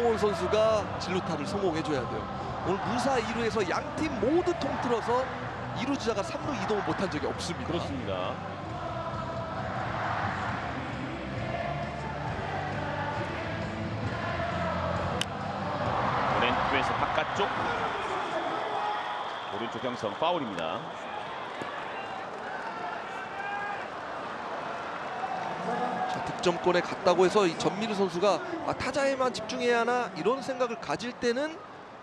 박동원 선수가 진루타를 성공해줘야 돼요. 오늘 무사 2루에서 양 팀 모두 통틀어서 2루 주자가 3루 이동을 못한 적이 없습니다. 그렇습니다. 왼쪽에서 바깥쪽 오른쪽 경성 파울입니다. 득점권에 갔다고 해서 이 전민우 선수가 아, 타자에만 집중해야 하나 이런 생각을 가질 때는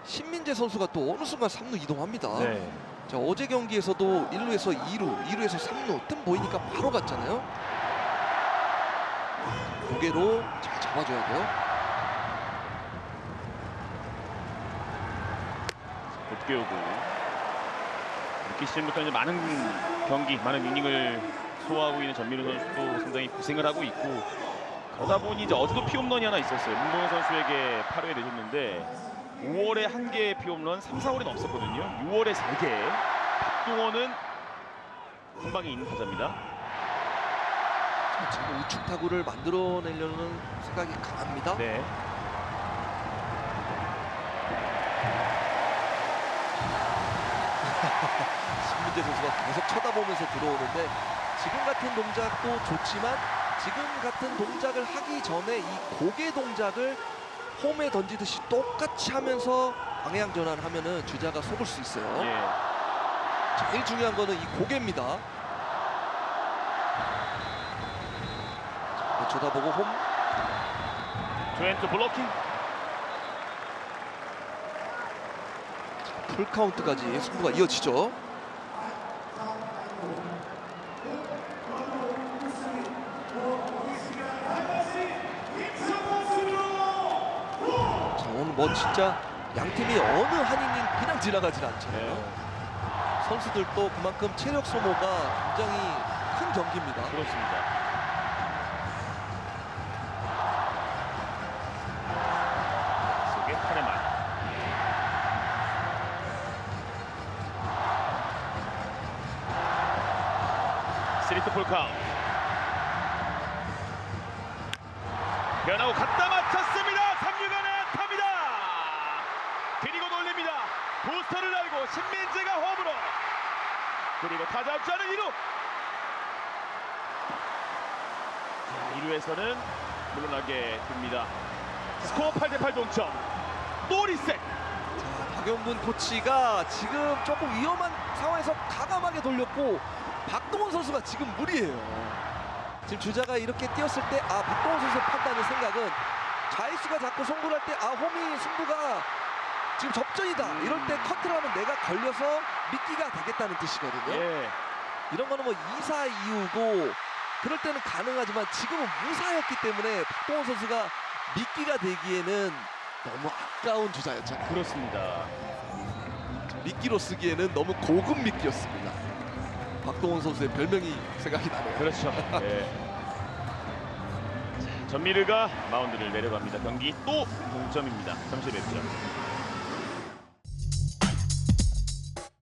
신민재 선수가 또 어느 순간 3루 이동합니다. 네. 자, 어제 경기에서도 1루에서 2루, 2루에서 3루 뜸 보이니까 바로 갔잖아요. 고개로 잘 잡아줘야 돼요. 오고 이렇게 시즌부터 이제 많은 경기, 많은 이닝을 소화하고 있는 전민우 선수도 상당히 고생을 하고 있고 그러다 보니 이제 어제도 피홈런이 하나 있었어요. 문동현 선수에게 8회 내줬는데 5월에 한 개의 피홈런, 3, 4월에는 없었거든요. 6월에 3개. 박동원은 한 방에 있는 타자입니다. 자, 지금 우측 타구를 만들어내려는 생각이 강합니다. 네. 신민재 선수가 계속 쳐다보면서 들어오는데 지금 같은 동작도 좋지만 지금 같은 동작을 하기 전에 이 고개 동작을 홈에 던지듯이 똑같이 하면서 방향 전환하면은 주자가 속을 수 있어요. 예. 제일 중요한 거는 이 고개입니다. 자, 쳐다보고 홈 조엔트 블로킹. 풀 카운트까지 승부가 이어지죠. 자 오늘 뭐 진짜 양 팀이 어느 한 이닝 그냥 지나가질 않잖아요. 네. 선수들도 그만큼 체력 소모가 굉장히 큰 경기입니다. 그렇습니다. 속에 카레만. 스리트 풀 카운트. 변하고 갖다 맞췄습니다. 3루간에 탑니다. 그리고 돌립니다. 날고 신민재가 홈으로. 그리고 타자 앞자는 2루. 2루에서는 물러나게 됩니다. 스코어 8대8 동점. 또 리셋. 자, 박용근 코치가 지금 조금 위험한 상황에서 가감하게 돌렸고 박동원 선수가 지금 무리예요. 지금 주자가 이렇게 뛰었을 때 아 박동원 선수의 판단의 생각은 좌익수가 자꾸 송구를 할 때 아 홈이 승부가 지금 접전이다 이럴 때 커트를 하면 내가 걸려서 미끼가 되겠다는 뜻이거든요. 예. 이런 거는 뭐 2사 이후고 그럴 때는 가능하지만 지금은 무사였기 때문에 박동원 선수가 미끼가 되기에는 너무 아까운 주자였잖아요. 그렇습니다. 미끼로 쓰기에는 너무 고급 미끼였습니다. 박동원 선수의 별명이 생각이 나네요. 그렇죠. 예. 자, 전미르가 마운드를 내려갑니다. 경기 또 동점입니다. 잠시 뵙죠.